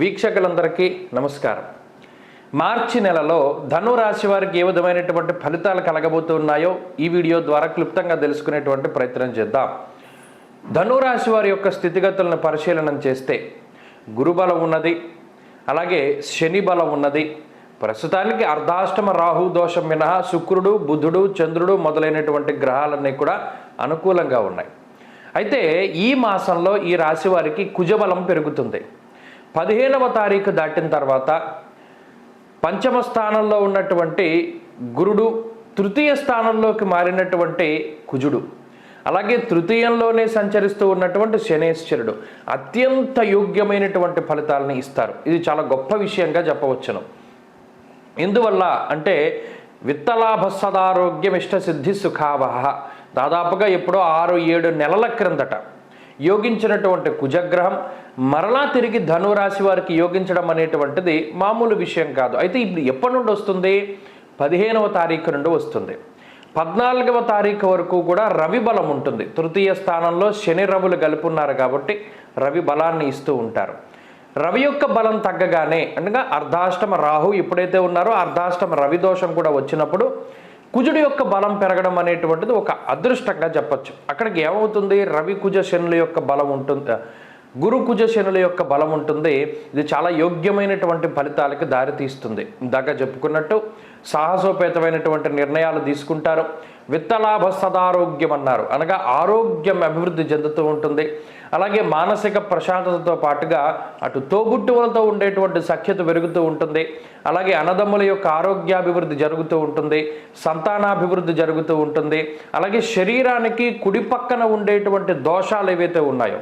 వీక్షకులందరికీ నమస్కారం. మార్చి నెలలో ధనురాశి వారికి ఏ విధమైనటువంటి ఫలితాలు కలగబోతున్నాయో ఈ వీడియో ద్వారా క్లుప్తంగా తెలుసుకునేటువంటి ప్రయత్నం చేద్దాం. ధనురాశి వారి యొక్క స్థితిగతులను పరిశీలన చేస్తే గురుబలం ఉన్నది అలాగే శని బలం ఉన్నది. ప్రస్తుతానికి అర్ధాష్టమ రాహు దోషం మినహా శుక్రుడు బుధుడు చంద్రుడు మొదలైనటువంటి గ్రహాలన్నీ కూడా అనుకూలంగా ఉన్నాయి. అయితే ఈ మాసంలో ఈ రాశి వారికి కుజబలం పెరుగుతుంది. పదిహేనవ తారీఖు దాటిన తర్వాత పంచమ స్థానంలో ఉన్నటువంటి గురుడు తృతీయ స్థానంలోకి మారినటువంటి కుజుడు అలాగే తృతీయంలోనే సంచరిస్తూ ఉన్నటువంటి శనేశ్వరుడు అత్యంత యోగ్యమైనటువంటి ఫలితాలను ఇస్తారు. ఇది చాలా గొప్ప విషయంగా చెప్పవచ్చును. ఎందువల్ల అంటే విత్తలాభ సదారోగ్యం ఇష్ట సిద్ధి సుఖావహ. దాదాపుగా ఎప్పుడో ఆరు ఏడు నెలల క్రిందట యోగించినటువంటి కుజగ్రహం మరలా తిరిగి ధనురాశి వారికి యోగించడం అనేటువంటిది మామూలు విషయం కాదు. అయితే ఇప్పుడు ఎప్పటి నుండి వస్తుంది? పదిహేనవ తారీఖు నుండి వస్తుంది. పద్నాలుగవ తారీఖు వరకు కూడా రవి బలం ఉంటుంది. తృతీయ స్థానంలో శని రవులు కలుపున్నారు కాబట్టి రవి బలాన్ని ఇస్తూ ఉంటారు. రవి యొక్క బలం తగ్గగానే అనగా అర్ధాష్టమ రాహు ఎప్పుడైతే ఉన్నారో అర్ధాష్టమ రవి దోషం కూడా వచ్చినప్పుడు కుజుడి యొక్క బలం పెరగడం అనేటువంటిది ఒక అదృష్టంగా చెప్పచ్చు. అక్కడికి ఏమవుతుంది? రవి కుజ శనుల యొక్క బలం ఉంటుంది గురు కుజ శనుల యొక్క బలం ఉంటుంది. ఇది చాలా యోగ్యమైనటువంటి ఫలితాలకు దారితీస్తుంది ఇందాక చెప్పుకున్నట్టు సాహసోపేతమైనటువంటి నిర్ణయాలు తీసుకుంటారు. విత్తలాభ సదారోగ్యం అన్నారు అనగా ఆరోగ్యం అభివృద్ధి చెందుతూ ఉంటుంది. అలాగే మానసిక ప్రశాంతతతో పాటుగా అటు తోబుట్టువులతో ఉండేటువంటి సఖ్యత పెరుగుతూ ఉంటుంది. అలాగే అన్నదమ్ముల యొక్క ఆరోగ్యాభివృద్ధి జరుగుతూ ఉంటుంది. సంతానాభివృద్ధి జరుగుతూ ఉంటుంది. అలాగే శరీరానికి కుడి పక్కన ఉండేటువంటి దోషాలు ఏవైతే ఉన్నాయో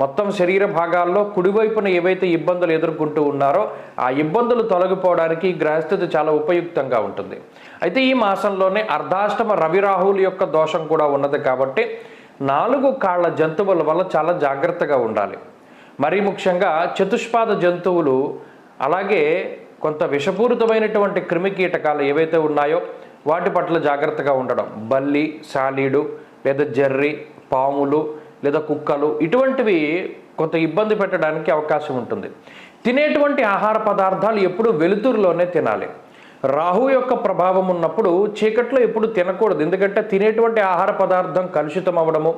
మొత్తం శరీర భాగాల్లో కుడివైపున ఏవైతే ఇబ్బందులు ఎదుర్కొంటూ ఉన్నారో ఆ ఇబ్బందులు తొలగిపోవడానికి గ్రహస్థితి చాలా ఉపయుక్తంగా ఉంటుంది. అయితే ఈ మాసంలోనే అర్ధాష్టమ రవిరాహువుల యొక్క దోషం కూడా ఉన్నది కాబట్టి నాలుగు కాళ్ళ జంతువుల వల్ల చాలా జాగ్రత్తగా ఉండాలి. మరీ ముఖ్యంగా చతుష్పాద జంతువులు అలాగే కొంత విషపూరితమైనటువంటి క్రిమి కీటకాలు ఏవైతే ఉన్నాయో వాటి పట్ల జాగ్రత్తగా ఉండడం. బల్లి సాలీడు లేదా జర్రి పాములు లేదా కుక్కలు ఇటువంటివి కొంత ఇబ్బంది పెట్టడానికి అవకాశం ఉంటుంది. తినేటువంటి ఆహార పదార్థాలు ఎప్పుడూ వెలుతురులోనే తినాలి. రాహు యొక్క ప్రభావం ఉన్నప్పుడు చీకట్లో ఎప్పుడు తినకూడదు. ఎందుకంటే తినేటువంటి ఆహార పదార్థం కలుషితం అవ్వడము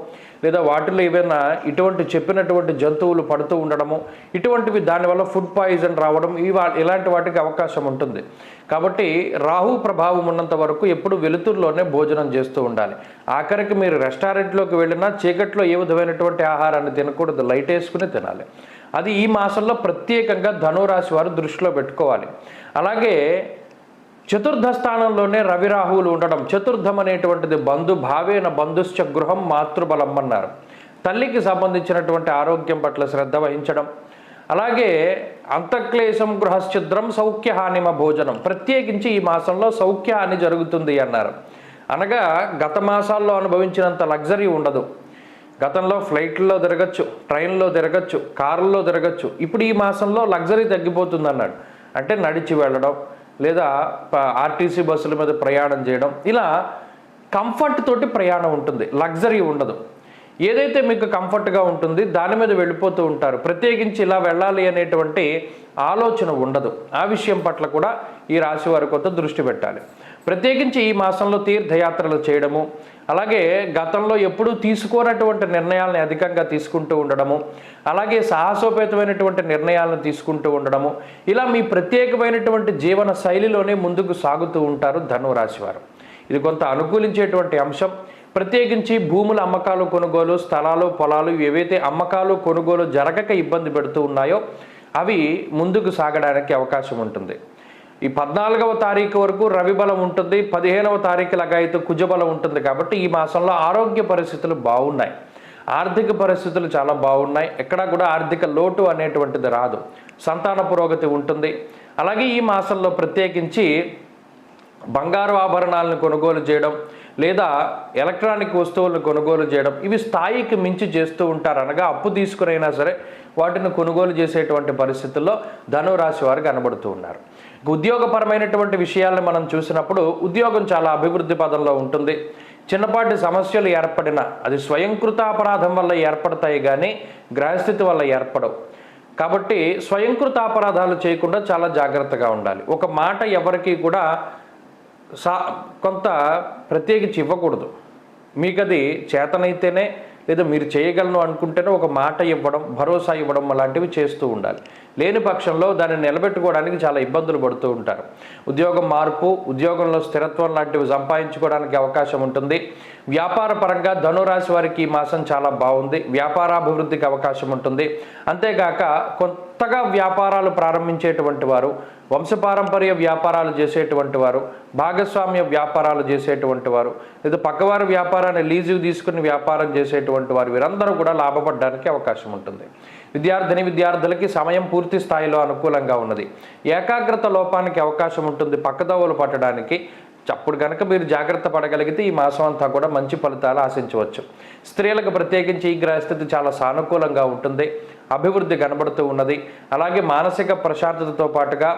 లేదా వాటిలో ఏవైనా ఇటువంటి చెప్పినటువంటి జంతువులు పడుతూ ఉండడము ఇటువంటివి దానివల్ల ఫుడ్ పాయిజన్ రావడం ఇవా ఇలాంటి వాటికి అవకాశం ఉంటుంది. కాబట్టి రాహు ప్రభావం ఉన్నంత వరకు ఎప్పుడు వెలుతురులోనే భోజనం చేస్తూ ఉండాలి. ఆఖరికి మీరు రెస్టారెంట్లోకి వెళ్ళినా చీకట్లో ఏ విధమైనటువంటి ఆహారాన్ని తినకూడదు. లైట్ వేసుకుని తినాలి. అది ఈ మాసంలో ప్రత్యేకంగా ధనురాశి వారు దృష్టిలో పెట్టుకోవాలి. అలాగే చతుర్థ స్థానంలోనే రవి రాహువులు ఉండడం చతుర్థం అనేటువంటిది బంధు భావేన బంధుశ్చ గృహం మాతృబలం అన్నారు. తల్లికి సంబంధించినటువంటి ఆరోగ్యం పట్ల శ్రద్ధ వహించడం. అలాగే అంతక్లేశం గృహశ్చిద్రం సౌఖ్యహానిమ భోజనం. ప్రత్యేకించి ఈ మాసంలో సౌఖ్యహాని జరుగుతుంది అన్నారు. అనగా గత మాసాల్లో అనుభవించినంత లగ్జరీ ఉండదు. గతంలో ఫ్లైట్లో తిరగచ్చు ట్రైన్లో తిరగచ్చు కారుల్లో తిరగచ్చు. ఇప్పుడు ఈ మాసంలో లగ్జరీ తగ్గిపోతుంది అన్నాడు అంటే నడిచి వెళ్ళడం లేదా ఆర్టీసీ బస్సుల మీద ప్రయాణం చేయడం. ఇలా కంఫర్ట్ తోటి ప్రయాణం ఉంటుంది. లగ్జరీ ఉండదు. ఏదైతే మీకు కంఫర్ట్గా ఉంటుంది దాని మీద వెళ్ళిపోతూ ఉంటారు. ప్రత్యేకించి ఇలా వెళ్ళాలి అనేటువంటి ఆలోచన ఉండదు. ఆ విషయం పట్ల కూడా ఈ రాశి వారి కొంత దృష్టి పెట్టాలి. ప్రత్యేకించి ఈ మాసంలో తీర్థయాత్రలు చేయడము అలాగే గతంలో ఎప్పుడూ తీసుకోనటువంటి నిర్ణయాలను అధికంగా తీసుకుంటూ ఉండడము అలాగే సాహసోపేతమైనటువంటి నిర్ణయాలను తీసుకుంటూ ఉండడము ఇలా మీ ప్రత్యేకమైనటువంటి జీవన శైలిలోనే ముందుకు సాగుతూ ఉంటారు ధనురాశి వారు. ఇది కొంత అనుకూలించేటువంటి అంశం. ప్రత్యేకించి భూముల అమ్మకాలు కొనుగోలు స్థలాలు పొలాలు ఏవైతే అమ్మకాలు కొనుగోలు జరగక ఇబ్బంది పెడుతూ ఉన్నాయో అవి ముందుకు సాగడానికి అవకాశం ఉంటుంది. ఈ పద్నాలుగవ తారీఖు వరకు రవి బలం ఉంటుంది పదిహేనవ తారీఖు లగాయతు కుజబలం ఉంటుంది కాబట్టి ఈ మాసంలో ఆరోగ్య పరిస్థితులు బాగున్నాయి. ఆర్థిక పరిస్థితులు చాలా బాగున్నాయి. ఎక్కడా కూడా ఆర్థిక లోటు అనేటువంటిది రాదు. సంతాన పురోగతి ఉంటుంది. అలాగే ఈ మాసంలో ప్రత్యేకించి బంగారు ఆభరణాలను కొనుగోలు చేయడం లేదా ఎలక్ట్రానిక్ వస్తువులను కొనుగోలు చేయడం ఇవి స్థాయికి మించి చేస్తూ ఉంటారు అనగా అప్పు తీసుకునైనా సరే వాటిని కొనుగోలు చేసేటువంటి పరిస్థితుల్లో ధనురాశి వారు కనబడుతూ ఉన్నారు. ఉద్యోగపరమైనటువంటి విషయాలను మనం చూసినప్పుడు ఉద్యోగం చాలా అభివృద్ధి పదంలో ఉంటుంది. చిన్నపాటి సమస్యలు ఏర్పడిన అది స్వయంకృత అపరాధం వల్ల ఏర్పడతాయి కానీ గ్రహస్థితి వల్ల ఏర్పడవు. కాబట్టి స్వయంకృత అపరాధాలు చేయకుండా చాలా జాగ్రత్తగా ఉండాలి. ఒక మాట ఎవరికి కూడా సా కొంత ప్రత్యేకించి ఇవ్వకూడదు. మీకు అది చేతనైతేనే లేదా మీరు చేయగలను అనుకుంటేనే ఒక మాట ఇవ్వడం భరోసా ఇవ్వడం అలాంటివి చేస్తూ ఉండాలి. లేని పక్షంలో దాన్ని నిలబెట్టుకోవడానికి చాలా ఇబ్బందులు పడుతూ ఉంటారు. ఉద్యోగం మార్పు ఉద్యోగంలో స్థిరత్వం లాంటివి సంపాదించుకోవడానికి అవకాశం ఉంటుంది. వ్యాపార పరంగా ధనురాశి వారికి ఈ మాసం చాలా బాగుంది. వ్యాపారాభివృద్ధికి అవకాశం ఉంటుంది. అంతేగాక కొత్తగా వ్యాపారాలు ప్రారంభించేటువంటి వారు వంశపారంపర్య వ్యాపారాలు చేసేటువంటి వారు భాగస్వామ్య వ్యాపారాలు చేసేటువంటి వారు లేదా పక్కవారి వ్యాపారాన్ని లీజు తీసుకుని వ్యాపారం చేసేటువంటి వారు వీరందరూ కూడా లాభపడడానికి అవకాశం ఉంటుంది. విద్యార్థిని విద్యార్థులకి సమయం పూర్తి స్థాయిలో అనుకూలంగా ఉన్నది. ఏకాగ్రత లోపానికి అవకాశం ఉంటుంది. పక్కదోవలు పట్టడానికి అప్పుడు కనుక మీరు జాగ్రత్త పడగలిగితే ఈ మాసం అంతా కూడా మంచి ఫలితాలు ఆశించవచ్చు. స్త్రీలకు ప్రత్యేకించి ఈ గ్రహస్థితి చాలా సానుకూలంగా ఉంటుంది. అభివృద్ధి కనబడుతూ ఉన్నది. అలాగే మానసిక ప్రశాంతతతో పాటుగా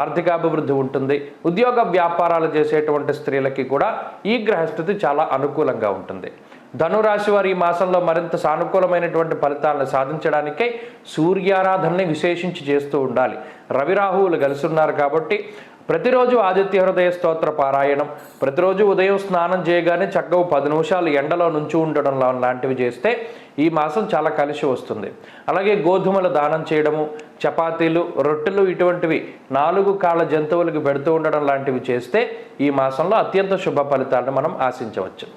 ఆర్థికాభివృద్ధి ఉంటుంది. ఉద్యోగ వ్యాపారాలు చేసేటువంటి స్త్రీలకి కూడా ఈ గ్రహస్థితి చాలా అనుకూలంగా ఉంటుంది. ధనురాశి వారి ఈ మాసంలో మరింత సానుకూలమైనటువంటి ఫలితాలను సాధించడానికై సూర్యారాధనని విశేషించి చేస్తూ ఉండాలి. రవిరాహువులు కలుసున్నారు కలిసి ఉన్నారు కాబట్టి ప్రతిరోజు ఆదిత్య హృదయ స్తోత్ర పారాయణం ప్రతిరోజు ఉదయం స్నానం చేయగానే చక్కగా పది నిమిషాలు ఎండలో నుంచి ఉండడం లాంటివి చేస్తే ఈ మాసం చాలా కలిసి వస్తుంది. అలాగే గోధుమల దానం చేయడము చపాతీలు రొట్టెలు ఇటువంటివి నాలుగు కాళ్ళ జంతువులకు పెడుతూ ఉండడం లాంటివి చేస్తే ఈ మాసంలో అత్యంత శుభ ఫలితాలను మనం ఆశించవచ్చు.